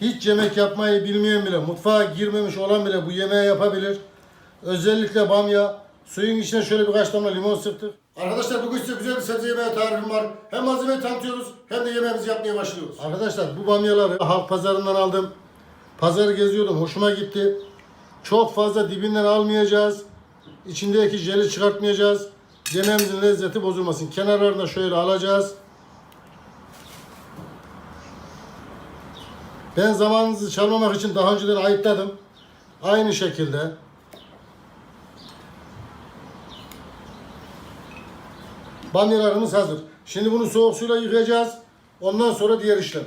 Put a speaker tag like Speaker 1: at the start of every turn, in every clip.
Speaker 1: hiç yemek yapmayı bilmeyen bile, mutfağa girmemiş olan bile bu yemeği yapabilir. Özellikle bamya, suyun içine şöyle birkaç damla limon sıktık. Arkadaşlar bugün size güzel bir sebze yemeği tarifim var. Hem malzemeyi tanıtıyoruz hem de yemeğimizi yapmaya başlıyoruz. Arkadaşlar bu bamyaları halk pazarından aldım. Pazarı geziyordum, hoşuma gitti. Çok fazla dibinden almayacağız. İçindeki jeli çıkartmayacağız. Yemeğimizin lezzeti bozulmasın. Kenarlarını da şöyle alacağız. Ben zamanınızı çalmamak için daha önceden ayıkladım. Aynı şekilde bamyalarımız hazır. Şimdi bunu soğuk suyla yıkayacağız. Ondan sonra diğer işlem.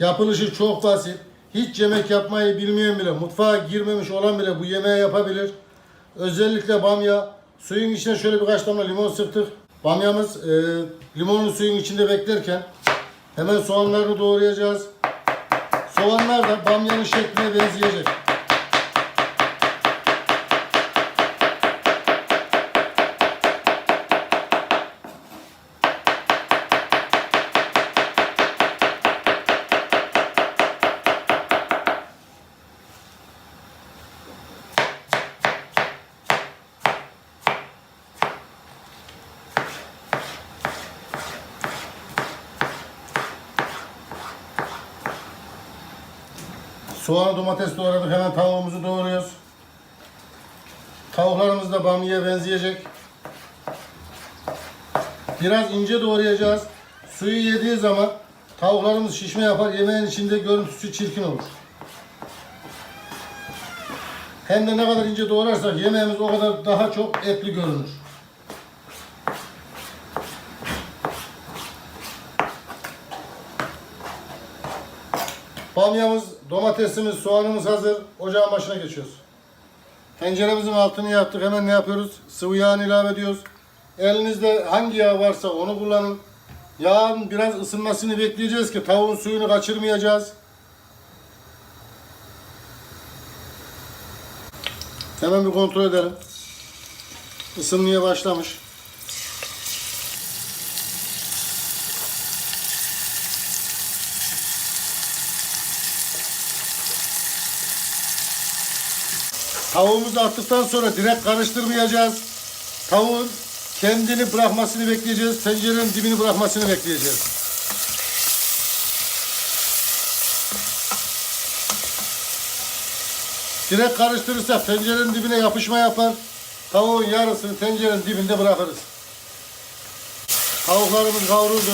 Speaker 1: Yapılışı çok basit. Hiç yemek yapmayı bilmeyen bile, mutfağa girmemiş olan bile bu yemeği yapabilir. Özellikle bamya, suyun içine şöyle birkaç damla limon sıktık. Bamyamız e, limonlu suyun içinde beklerken hemen soğanlarını doğrayacağız. Soğanlar da bamyanın şekline benzeyecek. Soğan, domates doğradık. Hemen tavuğumuzu doğruyoruz. Tavuklarımız da bamyaya benzeyecek. Biraz ince doğrayacağız. Suyu yediği zaman tavuklarımız şişme yapar. Yemeğin içinde görüntüsü çirkin olur. Hem de ne kadar ince doğrarsak yemeğimiz o kadar daha çok etli görünür. Bamyamız, domatesimiz, soğanımız hazır. Ocağın başına geçiyoruz. Tenceremizin altını yaptık. Hemen ne yapıyoruz? Sıvı yağını ilave ediyoruz. Elinizde hangi yağ varsa onu kullanın. Yağın biraz ısınmasını bekleyeceğiz ki tavuğun suyunu kaçırmayacağız. Hemen bir kontrol edelim. Isınmaya başlamış. Tavuğumuzu attıktan sonra direkt karıştırmayacağız. Tavuğun kendini bırakmasını bekleyeceğiz. Tencerenin dibini bırakmasını bekleyeceğiz. Direkt karıştırırsak tencerenin dibine yapışma yapar. Tavuğun yarısını tencerenin dibinde bırakırız. Tavuklarımız kavruldu.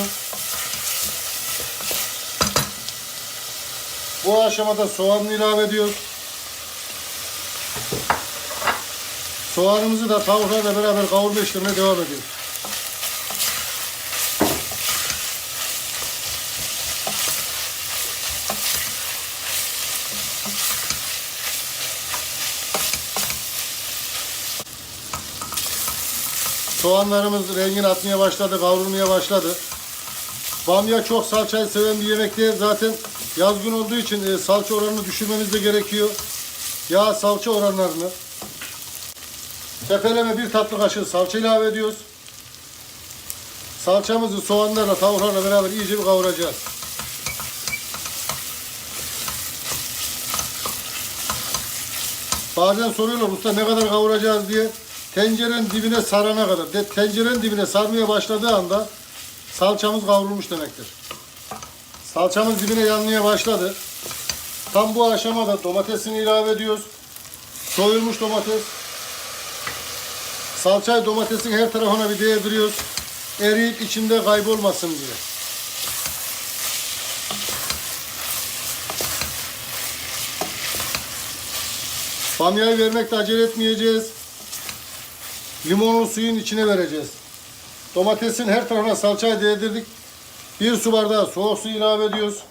Speaker 1: Bu aşamada soğanını ilave ediyoruz. Soğanımızı da tavuklarla beraber kavurma işlemine devam ediyoruz. Soğanlarımız rengini atmaya başladı, kavrulmaya başladı. Bamya çok salçayı seven bir yemek değil. Zaten yazgın olduğu için e, salça oranını düşürmemiz de gerekiyor. Yağ salça oranlarını Tepeleme bir tatlı kaşığı salça ilave ediyoruz. Salçamızı soğanlarla, tavuklarla beraber iyice bir kavuracağız. Bazen soruyorlar usta ne kadar kavuracağız diye. Tencerenin dibine sarana kadar. De, tencerenin dibine sarmaya başladığı anda salçamız kavrulmuş demektir. Salçamız dibine yanmaya başladı. Tam bu aşamada domatesini ilave ediyoruz. Soyulmuş domates. Salçayı domatesin her tarafına bir değdiriyoruz. Eriyip içinde kaybolmasın diye. Bamyayı vermekte acele etmeyeceğiz. Limonlu suyun içine vereceğiz. Domatesin her tarafına salçayı değdirdik. Bir su bardağı soğuk su ilave ediyoruz.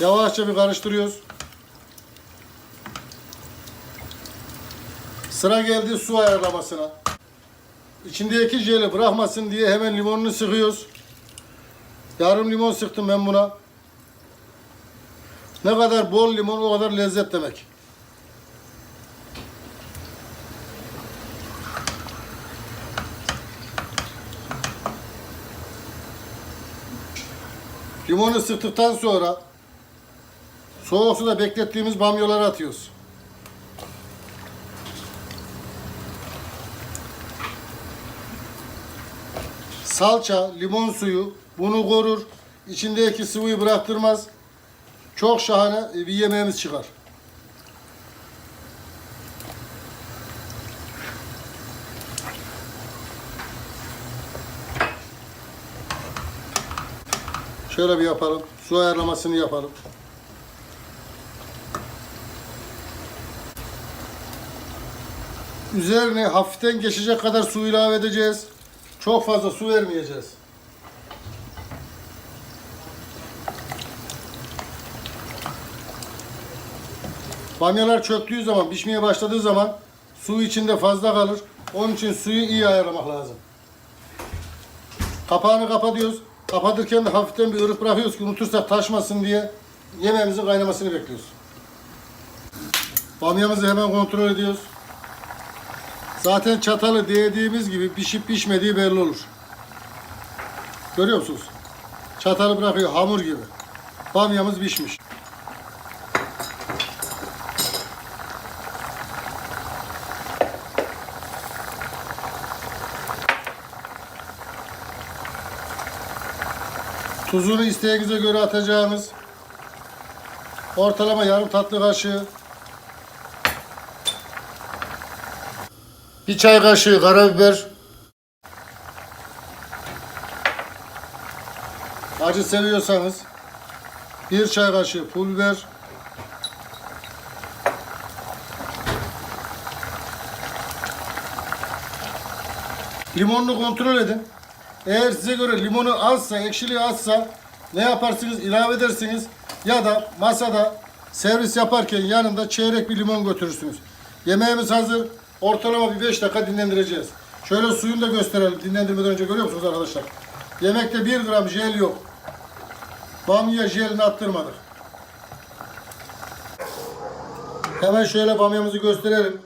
Speaker 1: Yavaşça bir karıştırıyoruz. Sıra geldi su ayarlamasına. İçindeki jeli bırakmasın diye hemen limonunu sıkıyoruz. Yarım limon sıktım ben buna. Ne kadar bol limon o kadar lezzet demek. Limonu sıktıktan sonra Soğuk suda beklettiğimiz bamyaları atıyoruz. Salça, limon suyu bunu korur. İçindeki sıvıyı bıraktırmaz. Çok şahane bir yemeğimiz çıkar. Şöyle bir yapalım. Su ayarlamasını yapalım. Üzerine hafiften geçecek kadar su ilave edeceğiz. Çok fazla su vermeyeceğiz. Bamyalar çöktüğü zaman, pişmeye başladığı zaman su içinde fazla kalır. Onun için suyu iyi ayarlamak lazım. Kapağını kapatıyoruz. Kapatırken de hafiften bir ırık bırakıyoruz ki unutursak taşmasın diye yemeğimizin kaynamasını bekliyoruz. Bamyamızı hemen kontrol ediyoruz. Zaten çatalı değdiğimiz gibi pişip pişmediği belli olur. Görüyor musunuz? Çatalı bırakıyor hamur gibi. Bamyamız pişmiş. Tuzunu isteğinize göre atacağınız ortalama yarım tatlı kaşığı bir çay kaşığı karabiber acı seviyorsanız bir çay kaşığı pul biber limonunu kontrol edin. Eğer size göre limonu azsa, ekşiliği azsa ne yaparsınız? ilave edersiniz ya da masada servis yaparken yanında çeyrek bir limon götürürsünüz. Yemeğimiz hazır. Ortalama bir 5 dakika dinlendireceğiz. Şöyle suyunu da gösterelim dinlendirmeden önce görüyor musunuz arkadaşlar? Yemekte 1 gram jel yok. Bamya jelini attırmadık. Hemen şöyle bamyamızı gösterelim.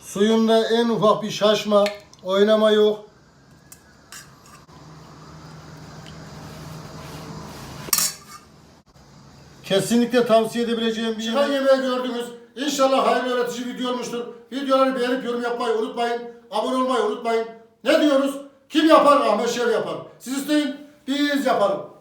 Speaker 1: Suyunda en ufak bir şaşma, oynama yok. Kesinlikle tavsiye edebileceğim bir yemek. yemeği gördünüz. İnşallah hayırlı öğretici video olmuştur. Videoları beğenip yorum yapmayı unutmayın. Abone olmayı unutmayın. Ne diyoruz? Kim yapar? Ahmet Şev yapar. Siz isteyin, biz yapalım.